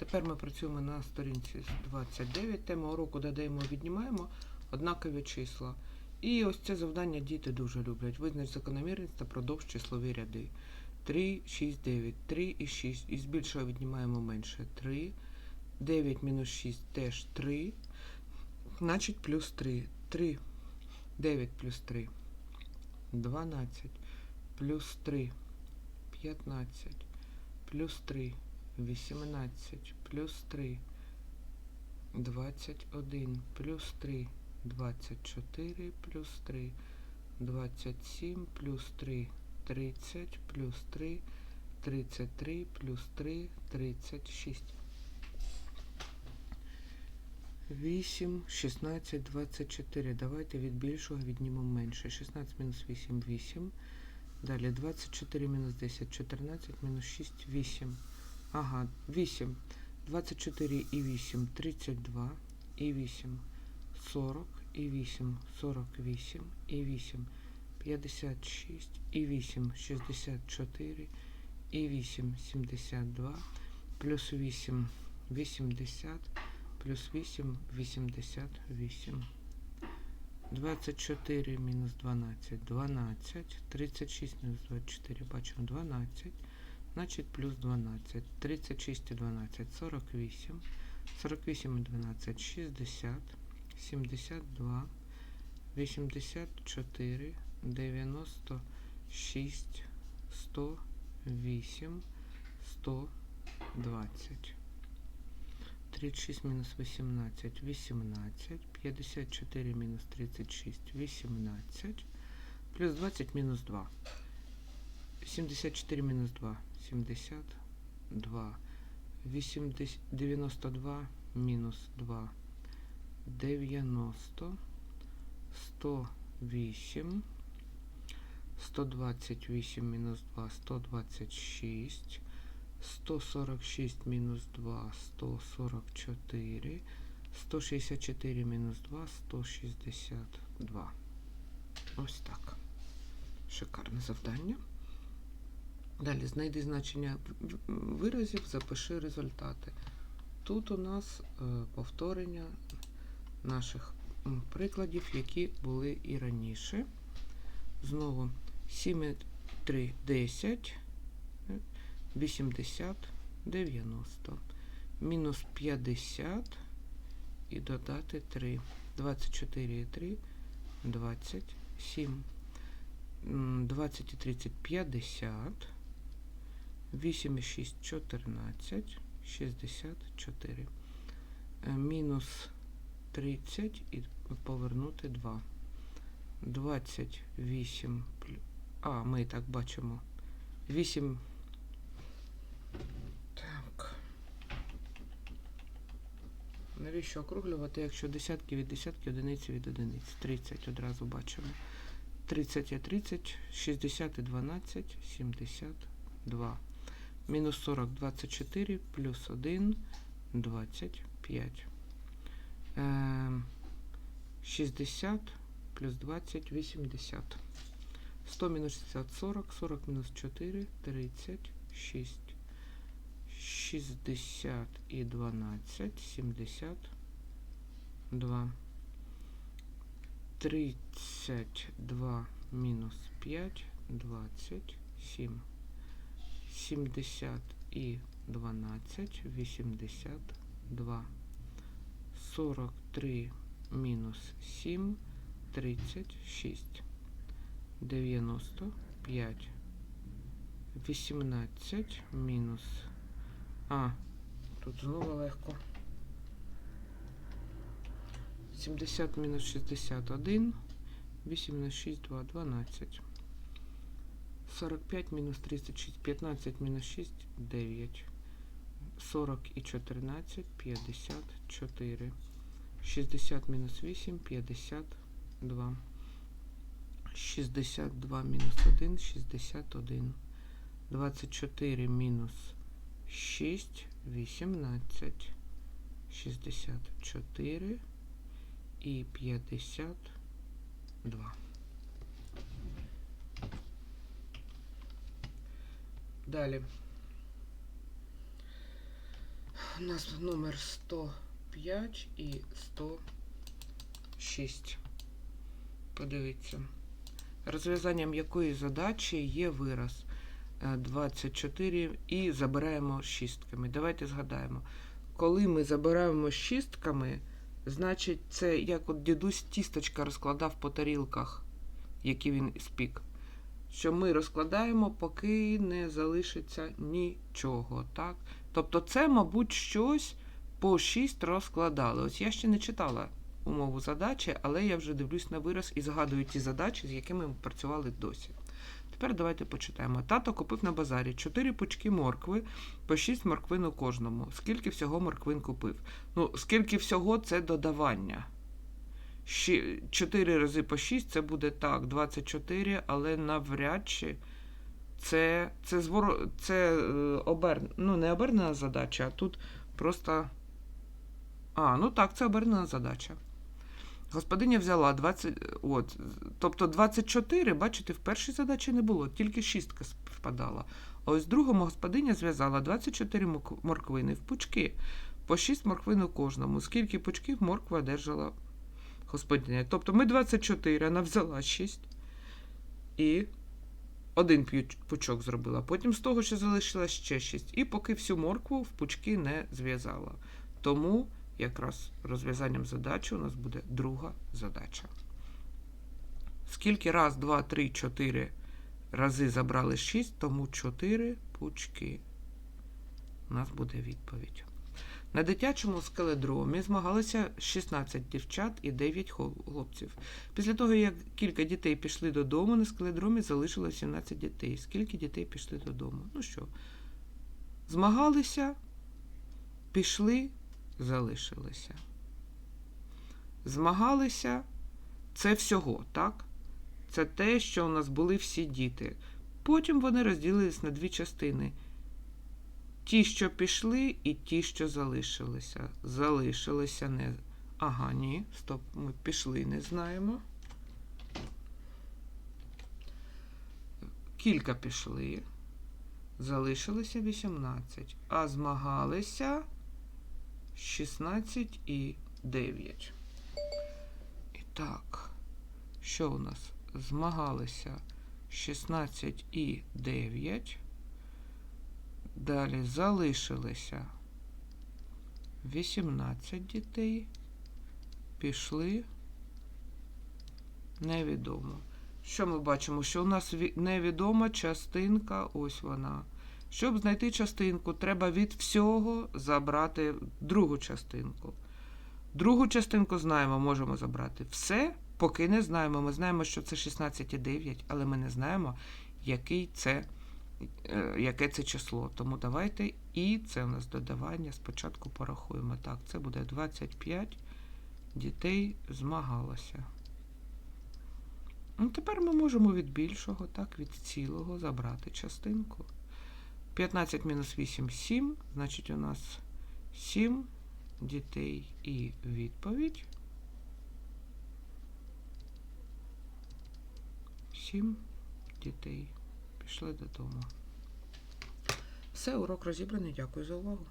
Тепер ми працюємо на сторінці 29. Тема уроку додаємо, віднімаємо однакові числа. І ось це завдання діти дуже люблять. Визнач закономірність та продовж числові ряди. 3, 6, 9, 3 і 6. Із більшого віднімаємо менше. 3. 9 мінус 6 теж 3. Значить плюс 3. 3. 9 плюс 3. 12. Плюс 3. 15. Плюс 3. 18. Плюс 3. 21. Плюс 3. 24. Плюс 3. 27. Плюс 3. 30. Плюс 3. 33. Плюс 3. 36. 8, 16, 24. Давайте від більшого віднімемо менше. 16 мінус 8, 8. Далі 24 мінус 10, 14 мінус 6, 8. Ага, 8. 24 і 8, 32. І 8, 40. І 8, 48. І 8, 56. І 8, 64. І 8, 72. Плюс 8, 80 плюс 8, 88. 24 мінус 12, 12. 36 мінус 24, бачимо 12. Значить плюс 12. 36 і 12, 48. 48 і 12, 60. 72. 84. 96. 108. 120. 36 мінус 18, 18, 54 мінус 36, 18, плюс 20 мінус 2. 74 мінус 2, 72, 80, 92 мінус 2, 90, 108, 128 мінус 2, 126, 146 мінус 2, 144, 164 мінус 2, 162. Ось так. Шикарне завдання. Далі знайди значення виразів, запиши результати. Тут у нас е, повторення наших прикладів, які були і раніше. Знову 7, 3, 10. 80, 90. Мінус 50 і додати 3. 24 і 3, 27. М, 20 і 30, 50. 8 і 6, 14, 64. Е, Мінус 30 і повернути 2. 28. плю- А, ми і так бачимо. 8 так. Навіщо округлювати, якщо десятки від десятки, одиниці від одиниць? 30 одразу бачимо. 30 є 30, 60 і 12, 72. Мінус 40, 24, плюс 1, 25. Ем, 60 плюс 20, 80. 100 мінус 60, 40, 40 мінус 4, 36. 60 і 12, 72. 32 мінус 5, 27. 70 і 12, 82. 43 мінус 7, 36. 95. 18 мінус а, тут знову легко. 70 мінус 61. 8 мінус 6, 2, 12. 45 мінус 36, 15 мінус 6, 9. 40 і 14, 54. 60 мінус 8, 52. 62 мінус 1, 61. 24 мінус 6, 18, 64 і 52. Далі. у нас номер 105 і 106. Подивіться. Розв'язанням якої задачі є вираз е, 24 і забираємо шістками. Давайте згадаємо. Коли ми забираємо шістками, значить це як от дідусь тісточка розкладав по тарілках, які він спік. Що ми розкладаємо, поки не залишиться нічого. Так? Тобто це, мабуть, щось по 6 розкладали. Ось я ще не читала умову задачі, але я вже дивлюсь на вираз і згадую ті задачі, з якими ми працювали досі. Тепер давайте почитаємо. Тато купив на базарі 4 пучки моркви, по 6 морквин у кожному. Скільки всього морквин купив? Ну, скільки всього це додавання. 4 рази по 6 це буде так, 24, але навряд чи це, це, зворо, це е, обер, ну, не обернена задача, а тут просто. А, ну так, це обернена задача. Господиня взяла 20, от, тобто 24, бачите, в першій задачі не було, тільки шістка співпадала. А ось в другому господиня зв'язала 24 морквини в пучки, по 6 морквин у кожному. Скільки пучків морква одержала господиня? Тобто ми 24, вона взяла 6 і один пучок зробила. Потім з того, що залишилось ще 6. І поки всю моркву в пучки не зв'язала. Тому якраз розв'язанням задачі у нас буде друга задача. Скільки раз, два, три, чотири рази забрали 6, тому 4 пучки. У нас буде відповідь. На дитячому скеледромі змагалися 16 дівчат і 9 хлопців. Після того, як кілька дітей пішли додому, на скеледромі залишилось 17 дітей. Скільки дітей пішли додому? Ну що, змагалися, пішли, залишилися. Змагалися це всього, так? Це те, що у нас були всі діти. Потім вони розділились на дві частини. Ті, що пішли, і ті, що залишилися. Залишилися не. Ага, ні, стоп, ми пішли, не знаємо. Кілька пішли. Залишилося 18. А змагалися 16 і 9. І так, що у нас? Змагалися 16 і 9. Далі залишилося 18 дітей. Пішли невідомо. Що ми бачимо? Що у нас невідома частинка, ось вона. Щоб знайти частинку, треба від всього забрати другу частинку. Другу частинку знаємо, можемо забрати все, поки не знаємо. Ми знаємо, що це 16,9, але ми не знаємо, який це, яке це число. Тому давайте і це у нас додавання. Спочатку порахуємо. Так, це буде 25 дітей змагалося. Ну, тепер ми можемо від більшого, так, від цілого забрати частинку. 15 мінус 8 7, значить у нас 7 дітей і відповідь. 7 дітей пішли додому. Все, урок розібраний. Дякую за увагу.